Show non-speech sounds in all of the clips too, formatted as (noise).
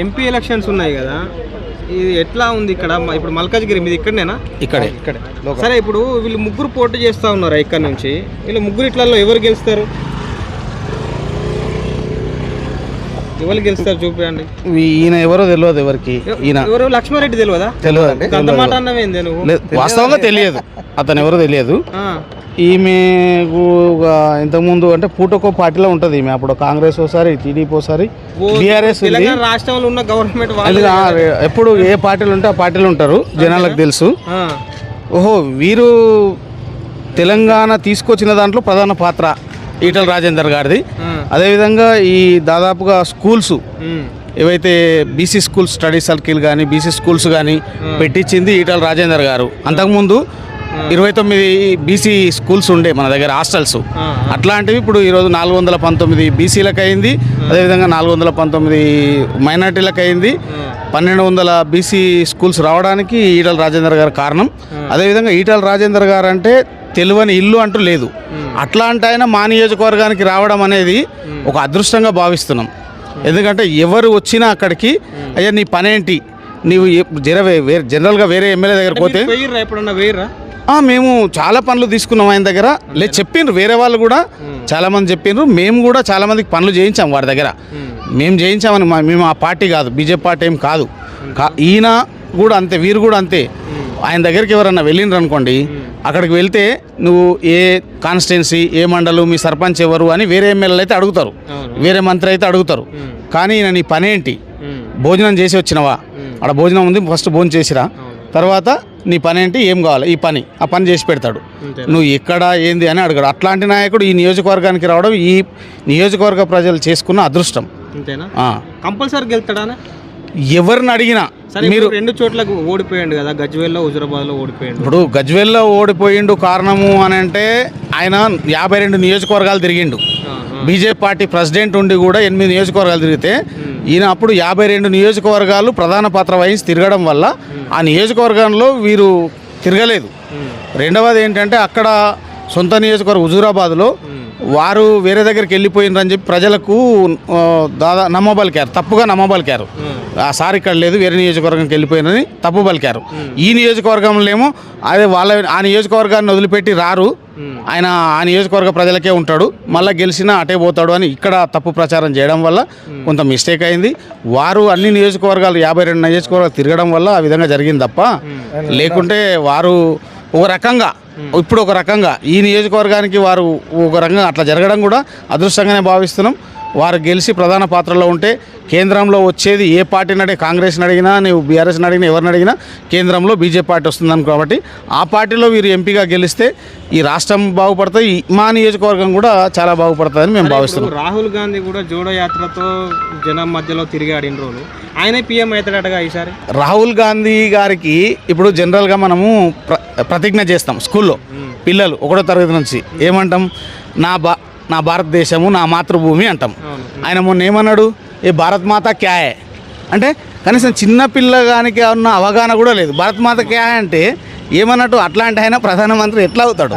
MP elections ఉన్నాయి కదా. ఇది ఎట్లా ఉంది ఇక్కడ? ఇప్పుడు మల్కాజ్గిరి మీది ఇక్కడనేనా? ఇక్కడే. ఇక్కడే. సరే ఇప్పుడు వీళ్ళు ముగ్గురు పోటీ చేస్తా ఉన్నారు ఇక్కడ నుంచి. వీళ్ళు ముగ్గురు ఇట్లలో ఎవరు గెలుస్తారు? ఎవరు గెలుస్తారు చూపించండి ఈయన ఎవరో తెలియదు ఎవరికి? ఈయన. ఎవరు? లక్ష్మారెడ్డి తెలియదా? తెలియదు అంత మాట అన్నవేంది నువ్వు? లేదు, వాస్తవంగా తెలియదు. అతను ఎవరో తెలియదు. ఈమె ఇంతకుముందు అంటే పూటకో పార్టీలో ఉంటుంది ఈమె. అప్పుడు కాంగ్రెస్ ఒకసారి టీడీపీ ఒకసారి బీఆర్ఎస్ రాష్ట్రంలో ఉన్న గవర్నమెంట్ ఎప్పుడు ఏ పార్టీలు ఉంటే ఆ పార్టీలు ఉంటారు జనాలకు తెలుసు. ఓహో వీరు తెలంగాణ తీసుకొచ్చిన దాంట్లో ప్రధాన పాత్ర. ఈటల రాజేందర్ గారిది. అదేవిధంగా ఈ దాదాపుగా స్కూల్స్ ఏవైతే బీసీ స్కూల్స్ స్టడీ సర్కిల్ కానీ బీసీ స్కూల్స్ కానీ పెట్టించింది ఈటల రాజేందర్ గారు. అంతకుముందు ఇరవై తొమ్మిది బీసీ స్కూల్స్ ఉండే మన దగ్గర హాస్టల్స్. అట్లాంటివి ఇప్పుడు ఈరోజు నాలుగు వందల పంతొమ్మిది బీసీలకు అయింది అదేవిధంగా నాలుగు వందల పంతొమ్మిది మైనార్టీలకు అయింది పన్నెండు వందల బీసీ స్కూల్స్ రావడానికి ఈటల రాజేందర్ గారు కారణం. అదేవిధంగా ఈటల రాజేందర్ గారు అంటే తెలియని ఇల్లు అంటూ లేదు. అట్లాంటి ఆయన మా నియోజకవర్గానికి రావడం అనేది ఒక అదృష్టంగా భావిస్తున్నాం. ఎందుకంటే ఎవరు వచ్చినా అక్కడికి అయ్యా నీ పనేంటి? నీవు జర వేరే జనరల్గా వేరే ఎమ్మెల్యే దగ్గర పోతే ఎప్పుడన్నా మేము చాలా పనులు తీసుకున్నాం ఆయన దగ్గర. లేదు చెప్పిండ్రు వేరే వాళ్ళు కూడా చాలా మంది చెప్పిండ్రు మేము కూడా చాలా మందికి పనులు చేయించాం వాడి దగ్గర. మేము. చేయించామని మేము ఆ పార్టీ కాదు బీజేపీ పార్టీ ఏం కాదు. ఈయన కూడా అంతే వీరు కూడా అంతే. ఆయన దగ్గరికి ఎవరన్నా వెళ్ళిండ్రు అనుకోండి అక్కడికి వెళ్తే నువ్వు ఏ కాన్స్టిట్యున్సీ ఏ మండలం మీ సర్పంచ్ ఎవరు అని వేరే ఎమ్మెల్యేలు అయితే అడుగుతారు. వేరే మంత్రి అయితే అడుగుతారు. కానీ ఈయన నీ పనేంటి భోజనం చేసి వచ్చినవా? అక్కడ భోజనం ఉంది ఫస్ట్ భోజనం చేసిరా. తర్వాత నీ పని ఏంటి? ఏం కావాలి? ఈ పని ఆ పని చేసి పెడతాడు. నువ్వు ఎక్కడ ఏంది అని అడగడు. అట్లాంటి నాయకుడు ఈ నియోజకవర్గానికి రావడం ఈ నియోజకవర్గ ప్రజలు చేసుకున్న అదృష్టం. అంతేనా. కంపల్సరీ ఎవరిని అడిగినా సరే మీరు రెండు చోట్లకు ఓడిపోయాడు కదా గజ్వేల్లో హుజురాబాద్లో ఓడిపోయాడు. ఇప్పుడు గజ్వేల్లో ఓడిపోయిండు కారణము అని అంటే ఆయన యాభై రెండు నియోజకవర్గాలు తిరిగిండు. బీజేపీ పార్టీ ప్రెసిడెంట్ ఉండి కూడా ఎనిమిది నియోజకవర్గాలు తిరిగితే ఈయన అప్పుడు యాభై రెండు నియోజకవర్గాలు ప్రధాన పాత్ర వహించి తిరగడం వల్ల ఆ నియోజకవర్గంలో వీరు తిరగలేదు. రెండవది ఏంటంటే అక్కడ సొంత నియోజకవర్గం హుజూరాబాద్లో వారు వేరే దగ్గరికి వెళ్ళిపోయినరని చెప్పి ప్రజలకు దాదా నమ్మబలికారు తప్పుగా నమ్మబలికారు ఆ సార్ ఇక్కడ లేదు వేరే నియోజకవర్గంకి వెళ్ళిపోయినని తప్పు పలికారు ఈ నియోజకవర్గంలో ఏమో అదే వాళ్ళ ఆ నియోజకవర్గాన్ని వదిలిపెట్టి రారు. ఆయన ఆ నియోజకవర్గ ప్రజలకే ఉంటాడు. మళ్ళీ గెలిచినా అటే పోతాడు అని ఇక్కడ తప్పు ప్రచారం చేయడం వల్ల కొంత మిస్టేక్ అయింది. వారు అన్ని నియోజకవర్గాలు యాభై రెండు నియోజకవర్గాలు తిరగడం వల్ల ఆ విధంగా జరిగింది తప్ప లేకుంటే వారు ఒక రకంగా ఇప్పుడు ఒక రకంగా ఈ నియోజకవర్గానికి వారు ఒక రకంగా అట్లా జరగడం కూడా అదృష్టంగానే భావిస్తున్నాం. వారు గెలిచి ప్రధాన పాత్రలో ఉంటే కేంద్రంలో వచ్చేది ఏ పార్టీని అడిగి కాంగ్రెస్ని అడిగినా నువ్వు బీఆర్ఎస్ని అడిగినా ఎవరిని అడిగినా కేంద్రంలో బీజేపీ పార్టీ వస్తుందని కాబట్టి ఆ పార్టీలో వీరు ఎంపీగా గెలిస్తే ఈ రాష్ట్రం బాగుపడుతుంది ఈ- మా నియోజకవర్గం కూడా చాలా బాగుపడుతుందని మేము భావిస్తున్నాం. రాహుల్ గాంధీ కూడా జోడో యాత్రతో జనం మధ్యలో తిరిగాడు ఇన్ని రోజులు ఆయనే పీఎం అవుతాడటగా ఈసారి? రాహుల్ గాంధీ గారికి ఇప్పుడు జనరల్గా మనము ప్ర ప్రతిజ్ఞ చేస్తాం స్కూల్లో పిల్లలు ఒకటో తరగతి నుంచి. ఏమంటాం? నా బా నా భారతదేశము నా మాతృభూమి అంటాం. ఆయన మొన్న ఏమన్నాడు? ఏ భారత్ మాత క్యాయే. అంటే కనీసం చిన్న పిల్లగానికి ఉన్న అవగాహన కూడా లేదు. భారత్ మాత క్యా అంటే ఏమన్నట్టు అట్లాంటి ఆయన ప్రధానమంత్రి ఎట్లా అవుతాడు?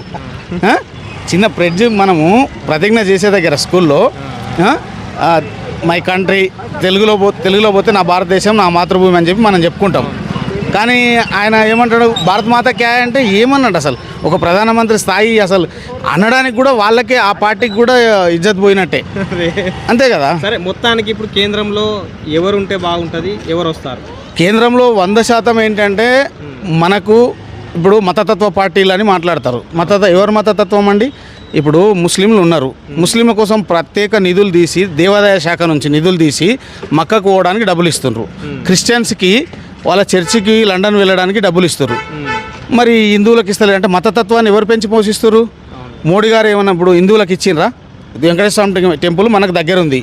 (laughs) చిన్న ప్రెడ్జ్ మనము ప్రతిజ్ఞ చేసే దగ్గర స్కూల్లో మై కంట్రీ తెలుగులో పో తెలుగులో పోతే నా భారతదేశం నా మాతృభూమి అని చెప్పి మనం చెప్పుకుంటాం. కానీ ఆయన ఏమంటాడు భారత్ మాత క్యా అంటే ఏమన్నాడు అసలు? ఒక ప్రధానమంత్రి స్థాయి అసలు అనడానికి కూడా వాళ్ళకే ఆ పార్టీకి కూడా ఇజ్జత్ పోయినట్టే. అంతే కదా? సరే మొత్తానికి ఇప్పుడు కేంద్రంలో ఎవరు ఉంటే బాగుంటుంది ఎవరు వస్తారు కేంద్రంలో వంద శాతం ఏంటంటే మనకు ఇప్పుడు మతతత్వ పార్టీలు అని మాట్లాడతారు. మతత ఎవరు మతతత్వం అండి? ఇప్పుడు ముస్లింలు ఉన్నారు. ముస్లింల కోసం ప్రత్యేక నిధులు తీసి దేవాదాయ శాఖ నుంచి నిధులు తీసి మక్కకు పోవడానికి డబ్బులు ఇస్తుండ్రు. క్రిస్టియన్స్కి వాళ్ళ చర్చికి లండన్ వెళ్ళడానికి డబ్బులు ఇస్తారు మరి హిందువులకు ఇస్తలేరు. అంటే మతతత్వాన్ని ఎవరు పెంచి పోషిస్తారు మోడీ గారు ఏమన్నా ఇప్పుడు హిందువులకు ఇచ్చిండ్రా? వెంకటేశ్వర టెం- టెంపుల్ మనకు దగ్గర ఉంది.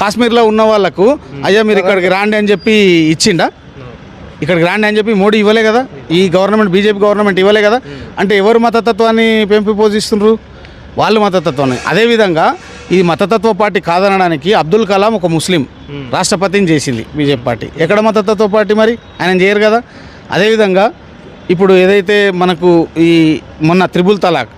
కాశ్మీర్లో ఉన్న వాళ్ళకు అయ్యా మీరు ఇక్కడికి రాండి అని చెప్పి ఇచ్చిండా? ఇక్కడికి రాండి అని చెప్పి మోడీ ఇవ్వలే కదా? ఈ గవర్నమెంట్ బీజేపీ గవర్నమెంట్ ఇవ్వలే కదా? అంటే ఎవరు మతతత్వాన్ని పెంపి పోషిస్తుండ్రు వాళ్ళు మతతత్వాన్ని. అదేవిధంగా ఇది మతతత్వ పార్టీ కాదనడానికి అబ్దుల్ కలాం ఒక ముస్లిం రాష్ట్రపతిని చేసింది బీజేపీ పార్టీ. ఎక్కడ మతతత్వ పార్టీ మరి? ఆయన చేయరు కదా? అదేవిధంగా ఇప్పుడు ఏదైతే మనకు ఈ మొన్న త్రిబుల్ తలాక్.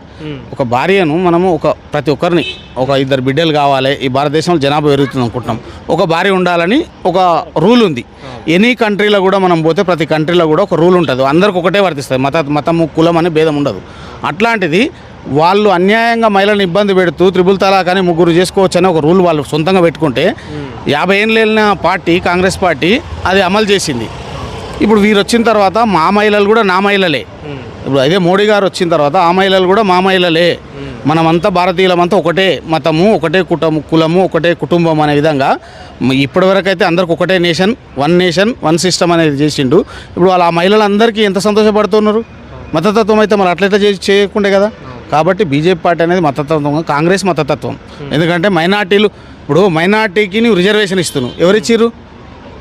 ఒక భార్యను మనము ఒక ప్రతి ఒక్కరిని ఒక ఇద్దరు బిడ్డలు కావాలి ఈ భారతదేశంలో జనాభా పెరుగుతుంది అనుకుంటున్నాం. ఒక భార్య ఉండాలని ఒక రూల్ ఉంది. ఎనీ కంట్రీలో కూడా మనం పోతే ప్రతి కంట్రీలో కూడా ఒక రూల్ ఉంటుంది. అందరికి ఒకటే వర్తిస్తుంది. మత మతము కులం అని భేదం ఉండదు. అట్లాంటిది వాళ్ళు అన్యాయంగా మహిళలను ఇబ్బంది పెడుతూ త్రిబుల్ తలాక్ అని ముగ్గురు చేసుకోవచ్చని ఒక రూల్ వాళ్ళు సొంతంగా పెట్టుకుంటే యాభై ఏళ్ళు వెళ్ళిన పార్టీ కాంగ్రెస్ పార్టీ అది అమలు చేసింది. ఇప్పుడు వీరు వచ్చిన తర్వాత మా మహిళలు కూడా నా మహిళలే. ఇప్పుడు అదే మోడీ గారు వచ్చిన తర్వాత ఆ మహిళలు కూడా మా మహిళలే. మనమంతా భారతీయులమంతా ఒకటే మతము ఒకటే కుటుంబం కులము ఒకటే కుటుంబం అనే విధంగా మ- ఇప్పటివరకు అయితే అందరికి ఒకటే nation one nation one system అనేది చేసిండు. ఇప్పుడు వాళ్ళ ఆ మహిళలందరికీ ఎంత సంతోషపడుతున్నారు? మతతత్వం అయితే మరి అట్లయితే చేసి చేయకుండే కదా. కాబట్టి బీజేపీ పార్టీ అనేది మతతత్వం కాంగ్రెస్ మతతత్వం. ఎందుకంటే మైనార్టీలు ఇప్పుడు మైనార్టీకి నువ్వు రిజర్వేషన్ ఇస్తున్నావు ఎవరు ఇచ్చిర్రు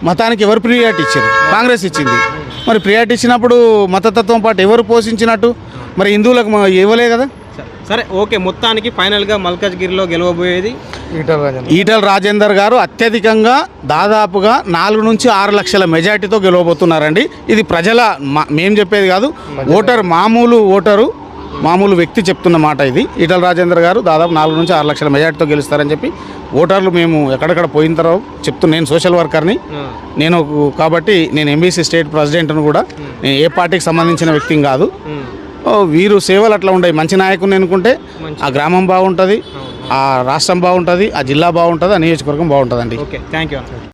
మతానికి ఎవరు ప్రియారిటీ ఇచ్చారు? కాంగ్రెస్ ఇచ్చింది. మరి ప్రియారిటీ ఇచ్చినప్పుడు మతతత్వం పార్టీ ఎవరు పోషించినట్టు? మరి హిందువులకు ఇవ్వలే కదా? సరే ఓకే మొత్తానికి ఫైనల్గా మల్కాజ్గిరిలో గెలవబోయేది? ఈటల రాజేందర్. గారు అత్యధికంగా దాదాపుగా నాలుగు నుంచి ఆరు లక్షల మెజార్టీతో గెలవబోతున్నారండి. ఇది ప్రజల మా- మేం చెప్పేది కాదు. ఓటర్ మామూలు ఓటరు మామూలు వ్యక్తి చెప్తున్న మాట ఇది. ఈటల రాజేందర్ గారు దాదాపు నాలుగు నుంచి ఆరు లక్షల మెజార్టీతో గెలుస్తారని చెప్పి ఓటర్లు మేము ఎక్కడెక్కడ పోయిన తర్వాత చెప్తున్నా నేను సోషల్ వర్కర్ని. నేను కాబట్టి నేను ఎంబీసీ స్టేట్ ప్రెసిడెంట్ను కూడా నేను ఏ పార్టీకి సంబంధించిన వ్యక్తిని కాదు. వీరు సేవలు అట్లా ఉంటాయి. మంచి నాయకుని ఎన్నుకుంటే ఆ గ్రామం బాగుంటుంది ఆ రాష్ట్రం బాగుంటుంది ఆ జిల్లా బాగుంటుంది ఆ నియోజకవర్గం బాగుంటుందండి. Okay thank you